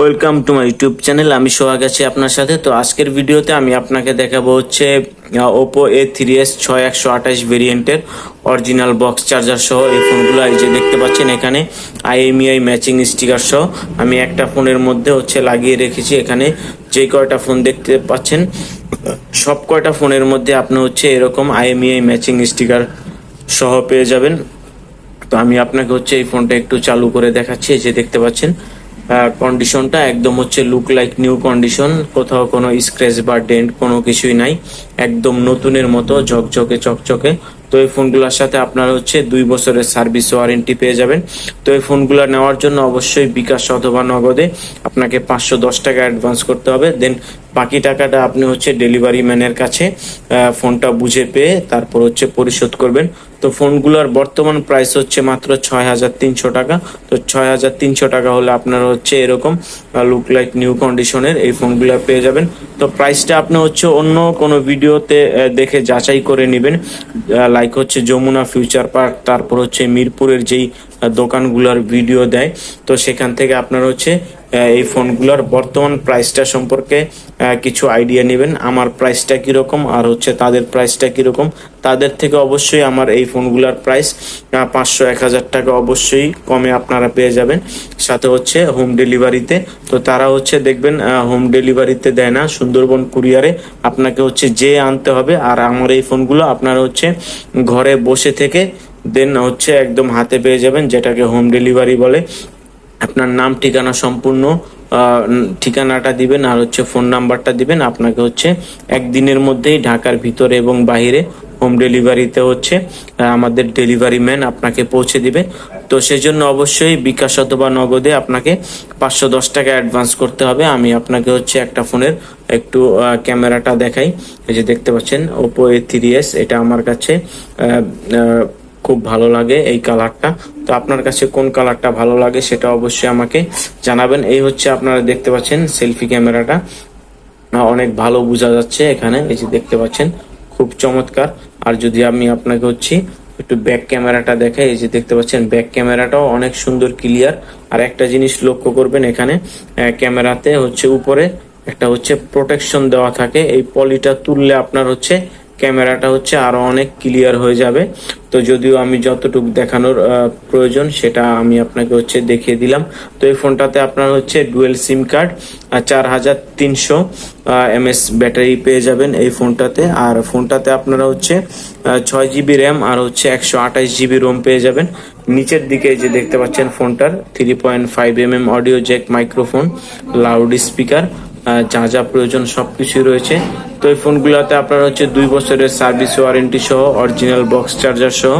Welcome to my YouTube channel আমি সোহাগ আছি আপনার সাথে। তো আজকের ভিডিওতে আমি আপনাকে দেখাবো হচ্ছে ওপো এ থ্রি এস ছয় একশো আঠাশ ভেরিয়েন্টের অরিজিনাল বক্স চার্জার সহ এই ফোনগুলো এই যে দেখতে পাচ্ছেন এখানে আইএমইআই ম্যাচিং স্টিকার সহ আমি একটা ফোনের মধ্যে হচ্ছে লাগিয়ে রেখেছি। এখানে যে কয়টা ফোন দেখতে পাচ্ছেন, সব কয়টা ফোনের মধ্যে আপনি হচ্ছে এরকম আইএমইআই ম্যাচিং স্টিকার সহ পেয়ে যাবেন। তো আমি আপনাকে হচ্ছে এই ফোনটা একটু চালু করে দেখাচ্ছি। এই যে দেখতে পাচ্ছেন কন্ডিশনটা একদম হচ্ছে লুক লাইক নিউ কন্ডিশন কোথাও কোনো স্ক্র্যাচ বা ডেন্ট কোনো কিছুই নাই, একদম নতুনের মতো ঝকঝকে, চকচকে। তো এই ফোনগুলোর সাথে আপনারা হচ্ছে দুই বছরের সার্ভিস ওয়ারেন্টি পেয়ে যাবেন। তো এই ফোনগুলো নেওয়ার জন্য অবশ্যই বিকাশ অথবা নগদে আপনাকে পাঁচশো দশ টাকা অ্যাডভান্স করতে হবে। দেন বাকি টাকাটা আপনি হচ্ছে ডেলিভারি ম্যানের কাছে ফোনটা বুঝে পেয়ে তারপর হচ্ছে পরিশোধ করবেন। তো ফোনগুলোর বর্তমান প্রাইস হচ্ছে মাত্র ছয় হাজার তিনশো টাকা। তো ছয় হাজার তিনশো টাকা হলে আপনারা হচ্ছে এরকম লুক লাইক নিউ কন্ডিশনের এই ফোনগুলো পেয়ে যাবেন। তো প্রাইসটা আপনি হচ্ছে অন্য কোনো ভিডিওতে দেখে যাচাই করে নেবেন। লাইক হচ্ছে যমুনা ফিউচার পার্ক তারপর হচ্ছে মিরপুরের যেই দোকানগুলোর ভিডিও দেয়। তো সেখান থেকে আপনার হচ্ছে এই ফোনগুলোর বর্তমান প্রাইসটা সম্পর্কে কিছু আইডিয়া নেবেন। আমার প্রাইসটা কীরকম আর হচ্ছে তাদের প্রাইসটা কীরকম, তাদের থেকে অবশ্যই আমার এই ফোনগুলোর প্রাইস পাঁচশো, এক হাজার টাকা অবশ্যই কমে আপনারা পেয়ে যাবেন। সাথে হচ্ছে হোম ডেলিভারিতে তো তারা হচ্ছে দেখবেন হোম ডেলিভারিতে দেয় না, সুন্দরবন কুরিয়ারে আপনাকে হচ্ছে যে আনতে হবে আর আমার এই ফোনগুলো আপনারা হচ্ছে ঘরে বসে থেকে দেন হচ্ছে একদম হাতে পেয়ে যাবেন, যেটাকে হোম ডেলিভারি বলে। আপনার নাম, ঠিকানা সম্পূর্ণ ঠিকানাটা দিবেন আর হচ্ছে ফোন নাম্বারটা দিবেন। আপনাকে হচ্ছে একদিনের মধ্যেই ঢাকার ভিতরে এবং বাইরে হোম ডেলিভারিতে হচ্ছে আমাদের ডেলিভারি ম্যান আপনাকে পৌঁছে দিবে। তো সেজন্য অবশ্যই বিকাশ অথবা নগদে আপনাকে পাঁচশো দশ টাকা অ্যাডভান্স করতে হবে। আমি আপনাকে হচ্ছে একটা ফোনের একটু ক্যামেরাটা দেখাই। এই যে দেখতে পাচ্ছেন ওপো এ থ্রি এস এটা আমার কাছে খুব ভালো লাগে এই কালারটা। তো আপনার কাছে কোন কালারটা ভালো লাগে সেটা অবশ্যই আমাকে জানাবেন। এই হচ্ছে আপনারা দেখতে পাচ্ছেন সেলফি ক্যামেরাটা। অনেক ভালো বোঝা যাচ্ছে এখানে। এই যে দেখতে পাচ্ছেন, খুব চমৎকার। আর যদি আমি আপনাকে হচ্ছি একটু ব্যাক ক্যামেরাটা দেখে এই যে দেখতে পাচ্ছেন ব্যাক ক্যামেরাটাও অনেক সুন্দর ক্লিয়ার আর একটা জিনিস লক্ষ্য করবেন এখানে ক্যামেরাতে হচ্ছে উপরে একটা হচ্ছে প্রোটেকশন দেওয়া থাকে। এই পলিটা তুললে আপনার হচ্ছে ক্যামেরাটা হচ্ছে আরও অনেক ক্লিয়ার হয়ে যাবে। তো যদিও আমি যতটুকু দেখানোর প্রয়োজন, সেটা আমি আপনাকে হচ্ছে দেখিয়ে দিলাম। তো এই ফোনটাতে আপনার হচ্ছে ডুয়েল সিম কার্ড চার হাজার তিনশো এমএস ব্যাটারি পেয়ে যাবেন এই ফোনটাতে। আর ফোনটাতে আপনারা হচ্ছে ছয় জিবি র্যাম আর হচ্ছে একশো আঠাশ জিবি রোম পেয়ে যাবেন। নিচের দিকে যে দেখতে পাচ্ছেন ফোনটার, three point five M M audio jack microphone, loud speaker. যা যা প্রয়োজন সবকিছুই রয়েছে। তো এই ফোনগুলোতে আপনারা হচ্ছে দুই বছরের সার্ভিস ওয়ারেন্টি সহ, অরিজিনাল বক্স চার্জার সহ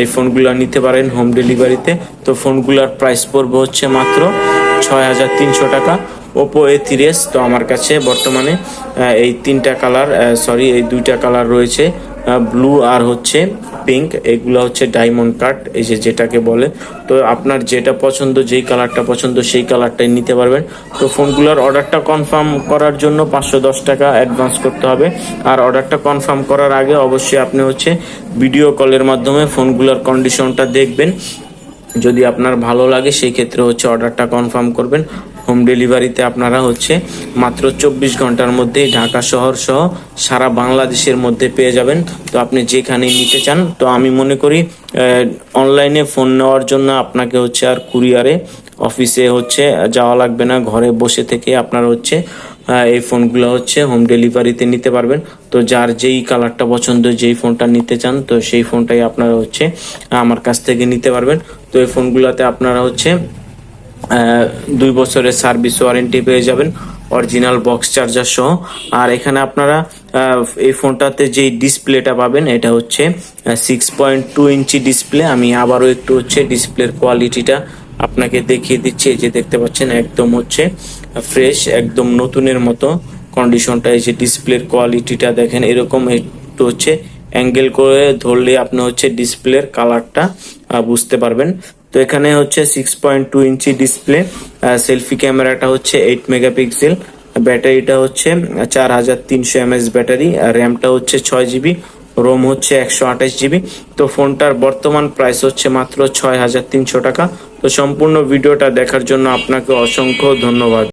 এই ফোনগুলো নিতে পারেন হোম ডেলিভারিতে। তো ফোনগুলোর প্রাইস পড়বে হচ্ছে মাত্র ছয় হাজার তিনশো টাকা। ওপো এ থ্রি তো আমার কাছে বর্তমানে এই তিনটা কালার সরি এই দুইটা কালার রয়েছে। ব্লু আর হচ্ছে পিঙ্ক এগুলো হচ্ছে ডায়মন্ড কাট এই যে যেটাকে বলে। তো আপনার যেটা পছন্দ, যেই কালারটা পছন্দ, সেই কালারটাই নিতে পারবেন। তো ফোনগুলোর অর্ডারটা কনফার্ম করার জন্য পাঁচশো দশ টাকা অ্যাডভান্স করতে হবে। আর অর্ডারটা কনফার্ম করার আগে অবশ্যই আপনি হচ্ছে ভিডিও কলের মাধ্যমে ফোনগুলোর কন্ডিশনটা দেখবেন। যদি আপনার ভালো লাগে, সেই ক্ষেত্রে হচ্ছে অর্ডারটা কনফার্ম করবেন। হোম ডেলিভারিতে আপনারা হচ্ছে মাত্র চব্বিশ ঘণ্টার মধ্যেই ঢাকা শহর সহ সারা বাংলাদেশের মধ্যে পেয়ে যাবেন। তো আপনি যেখানে নিতে চান, তো আমি মনে করি অনলাইনে ফোন নেওয়ার জন্য আপনাকে হচ্ছে আর কুরিয়ারে অফিসে হচ্ছে যাওয়া লাগবে না। ঘরে বসে থেকে আপনার হচ্ছে এই ফোনগুলো হচ্ছে হোম ডেলিভারিতে নিতে পারবেন। তো যার যেই কালারটা পছন্দ, যেই ফোনটা নিতে চান, তো সেই ফোনটাই আপনারা হচ্ছে আমার কাছ থেকে নিতে পারবেন। তো এই ফোনগুলোতে আপনারা হচ্ছে দুই বছরের সার্ভিস ওয়ারেন্টি পেয়ে যাবেন, অরিজিনাল বক্স চার্জার সহ। আর এখানে আপনারা এই ফোনটাতে যে ডিসপ্লেটা পাবেন, এটা হচ্ছে six point two inch display. আমি আবারও একটু হচ্ছে ডিসপ্লের কোয়ালিটিটা আপনাকে দেখিয়ে দিচ্ছি। এই যে দেখতে পাচ্ছেন, একদম হচ্ছে ফ্রেশ, একদম নতুনের মতো কন্ডিশনটা এই যে ডিসপ্লের কোয়ালিটিটা দেখেন, এরকম একটু হচ্ছে অ্যাঙ্গেল করে ধরলে আপনি হচ্ছে ডিসপ্লের কালারটা বুঝতে পারবেন। তো এখানে হচ্ছে six point two inch display selfie ক্যামেরাটা হচ্ছে এইট মেগাপিক্সেল ব্যাটারিটা হচ্ছে চার হাজার তিনশো এমএস ব্যাটারি, আর র্যামটা হচ্ছে ছয় জিবি রোম হচ্ছে একশো আঠাশ জিবি তো ফোনটার বর্তমান প্রাইস হচ্ছে মাত্র ছয় হাজার তিনশো টাকা। তো সম্পূর্ণ ভিডিওটা দেখার জন্য আপনাকে অসংখ্য ধন্যবাদ।